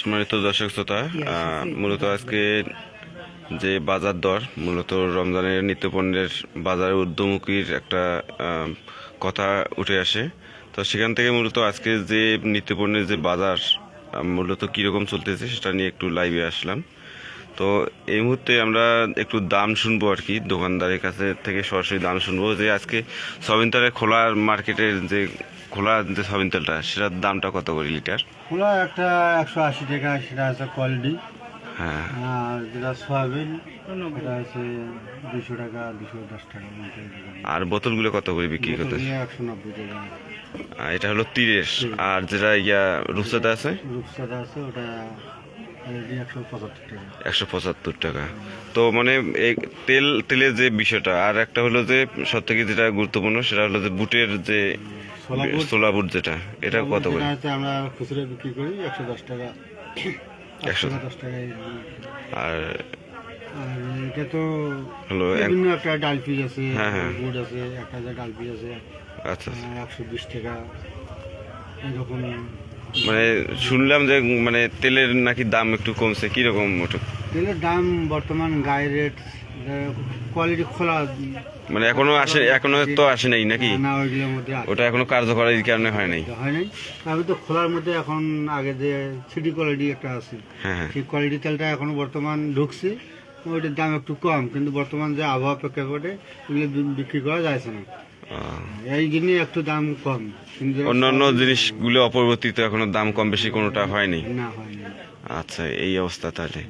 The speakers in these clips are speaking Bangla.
সম্মানিত দর্শক শ্রোতা মূলত আজকে যে বাজার দর মূলত রমজানের নিত্যপণ্যের বাজার ঊর্ধ্বমুখীর একটা কথা উঠে আসে। তো সেখান থেকে মূলত আজকে যে নিত্যপণ্যের যে বাজার মূলত কীরকম চলতেছে সেটা নিয়ে একটু লাইভে আসলাম। তো এই মুহূর্তে আমরা একটু দাম শুনব আর কি দোকানদারের কাছে থেকে সরাসরি দাম শুনব যে আজকে সবিন খোলার মার্কেটের যে খোলা যে সবিন তেলটা সেটার দামটা কত করে লিটার? খোলা একটা একশো আশি টাকা সেটা আছে কোয়ালিটি। হ্যাঁ। আর যেটা সয়াবিন সেটা আছে দুশো টাকা দুশো দশ টাকা আর বোতলগুলো কত করে বিক্রি করতে একশো নব্বই টাকা। এটা হলো তিরিশ। আর যেটা ইয়া রূপসাদা আছে? রূপসাদা আছে ওটা একশো পঁচাত্তর টাকা। তো মানে এই তেল তেলের যে বিষয়টা আর একটা হলো যে সব থেকে যেটা গুরুত্বপূর্ণ সেটা হলো যে বুটের যে বুট যেটা এটা কত করে? আমরা খুচরো বিক্রি করি একশো দশ টাকা। একশো দশ। টাকায় আর এটা তো হলো এক- বিভিন্ন একটা ডাল পিস আছে হ্যাঁ, হ্যাঁ। গুড় আছে একটা যে ডাল পিস আছে আচ্ছা আচ্ছা। একশো বিশ টাকা এরকম। মানে শুনলাম যে মানে তেলের নাকি দাম একটু কমছে কীরকম ওটা? তেলের দাম বর্তমান গায়ের রেট কোয়ালিটি খোলা মানে এখনও আসে এখনও তো আসে নাই নাকি? না ওইগুলোর মধ্যে। ওটা এখনও কার্যকরের কারণে হয় নাই? হয় নাই। তবে তো খোলার মধ্যে এখন আগে যে সিটি কোয়ালিটি একটা আছে হ্যাঁ হ্যাঁ। সেই কোয়ালিটি তেলটা এখনও বর্তমান ঢুকছে। ওইটার দাম একটু কম কিন্তু বর্তমান যে আবহাওয়া প্রেক্ষাপটে ওগুলো বিক্রি করা যাচ্ছে না। এই জন্য একটু দাম কম। কিন্তু অন্যান্য জিনিসগুলো অপরিবর্তিত এখনও দাম কম বেশি কোনোটা হয়নি? না হয় না আচ্ছা এই অবস্থা তাহলে।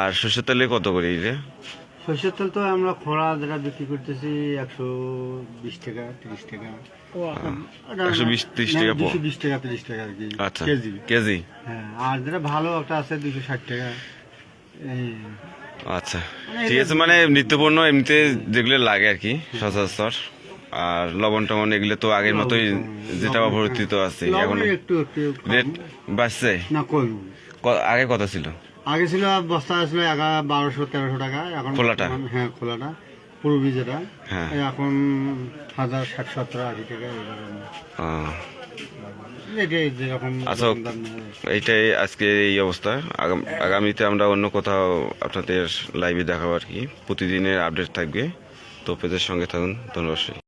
আর সর্ষের তেলে কত করে এই রে সরষের তেল তো আমরা খোলা যেটা বিক্রি করতেছি একশো বিশ টাকা তিরিশ টাকা। একশো বিশ ত্রিশ টাকা দুশো বিশ টাকা তিরিশ টাকা আর কি আচ্ছা কেজি। কেজি? হ্যাঁ আর যেটা ভালো একটা আছে দুশো ষাট টাকা। আচ্ছা ঠিক আছে মানে নিত্যপণ্য এমনিতে যেগুলো লাগে আর কি সচরাচর। আর লবণ টবণ এগুলো তো আগের মতোই যেটা অপরিবর্তিত আছে এখন। রেট বাড়ছে? আগে কত ছিল? আগে ছিল বস্তা ছিল বারোশো তেরোশো টাকা এখন খোলাটা? হ্যাঁ খোলাটা পূর্বী যেটা হ্যাঁ। এখন হাজার ষাট সত্তর আশি টাকা যেরকম আচ্ছা। এইটাই আজকে এই অবস্থা। আগাম- আগামীতে আমরা অন্য কোথাও আপনাদের লাইভে দেখাবো আর কি। প্রতিদিনের আপডেট থাকবে। তো পেজের সঙ্গে থাকুন। ধন্যবাদ